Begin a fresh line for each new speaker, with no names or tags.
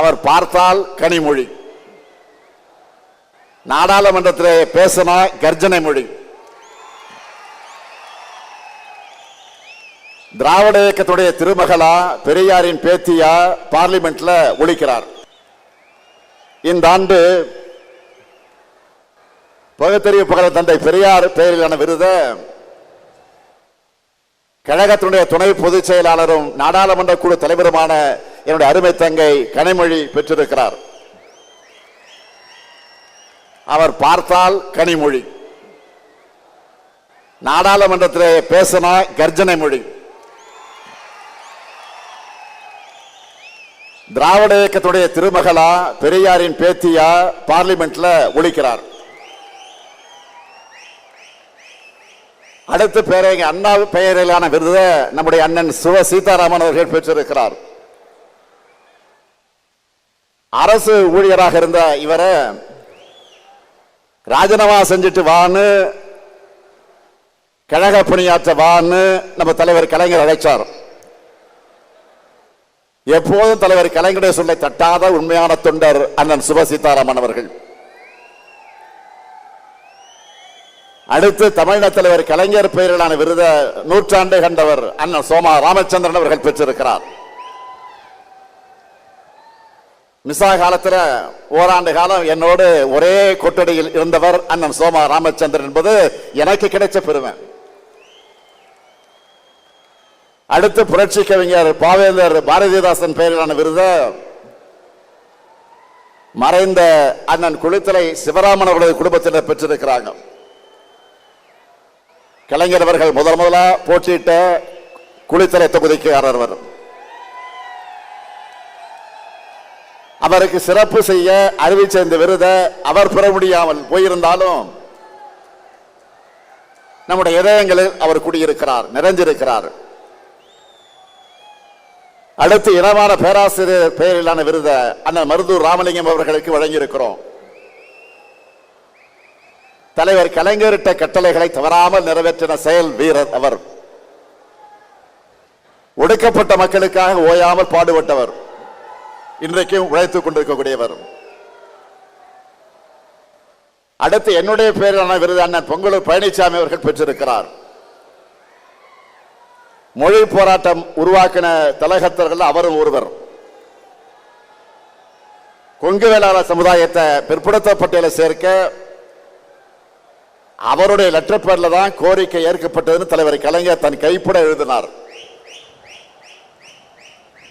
அவர் பார்த்தால் கனிமொழி. நாடாளுமன்றத்தில் பேசினா கர்ஜனை மொழி. திராவிட இயக்கத்துடைய திருமகளா பெரியாரின் பேத்தியா பார்லிமெண்ட்ல ஒழிக்கிறார். இந்த ஆண்டு பகுத்தறிவு புகழ தந்தை பெரியார் பெயரிலான விருதை கழகத்தினுடைய துணை பொதுச் செயலாளரும் நாடாளுமன்ற குழு தலைவருமான என்னுடைய அருமை தங்கை கனிமொழி பெற்றிருக்கிறார். அவர் பார்த்தால் கனிமொழி. நாடாளுமன்றத்திலே பேசினா கர்ஜனை மொழி. திராவிட இயக்கத்துடைய திருமகளா பெரியாரின் பேத்தியா பார்லிமெண்ட்ல ஒழிக்கிறார். அடுத்து பேரங்க அண்ணா பெயரிலான விருதை நம்முடைய அண்ணன் சிவ சீதாராமன் அவர்கள் பெற்றிருக்கிறார். அரசு ஊழியராக இருந்த இவரை ராஜினாமா செஞ்சுட்டு வான்னு கழக பணியாற்ற வான்னு நம்ம தலைவர் கலைஞர் அழைச்சார். எப்போதும் தலைவர் கலைஞருடைய சொல்லை தட்டாத உண்மையான தொண்டர் அண்ணன் சுப சீதாராமன் அவர்கள். அடுத்து தமிழக தலைவர் கலைஞர் பெயரிலான விருத நூற்றாண்டு கண்டவர் அண்ணன் சோமா ராமச்சந்திரன் அவர்கள் பெற்றிருக்கிறார். மிசா காலத்தில் ஓராண்டு காலம் என்னோடு ஒரே கொட்டடியில் இருந்தவர் அண்ணன் சோமா ராமச்சந்திரன் என்பது எனக்கு கிடைச்ச பெருமை. அடுத்து புரட்சி கவிஞர் பாவேந்தர் பாரதிதாசன் பெயரிலான விருதை. மறைந்த அண்ணன் குளித்தலை சிவராமன் அவர்களது குடும்பத்தினர் பெற்றிருக்கிறாங்க. கலைஞர் அவர்கள் முதல் முதலாக போட்டியிட்ட குளித்தலை தொகுதிக்காரர் அவர் அவருக்கு சிறப்பு செய்ய அறிவை இந்த விருதை அவர் பெற முடியாமல் போயிருந்தாலும் நம்முடைய இதயங்களில் அவர் குடியிருக்கிறார் நிறைஞ்சிருக்கிறார். அடுத்து இனமான பேராசிரியர் பெயரிலான விருதை அண்ணன் மருதூர் ராமலிங்கம் அவர்களுக்கு வழங்கியிருக்கிறோம். தலைவர் கலைஞரிட்ட கட்டளைகளை தவறாமல் நிறைவேற்றின செயல் வீரர் அவர். ஒடுக்கப்பட்ட மக்களுக்காக ஓயாமல் பாடுபட்டவர். இன்றைக்கும் உழைத்துக் கொண்டிருக்கக்கூடியவர். அடுத்து என்னுடைய பெயரான விருது அண்ணன் பொங்கலூர் பழனிசாமி அவர்கள் பெற்றிருக்கிறார். மொழி போராட்டம் உருவாக்கின தலகத்தர்கள் அவரும் ஒருவர். கொங்கு வேளாளர் சமுதாயத்தை பிற்படுத்த பட்டியலை சேர்க்க அவருடைய லெட்டர் பேர்ல தான் கோரிக்கை ஏற்கப்பட்டதுன்னு தலைவர் கலைஞர் தன் கைப்பட எழுதினார்.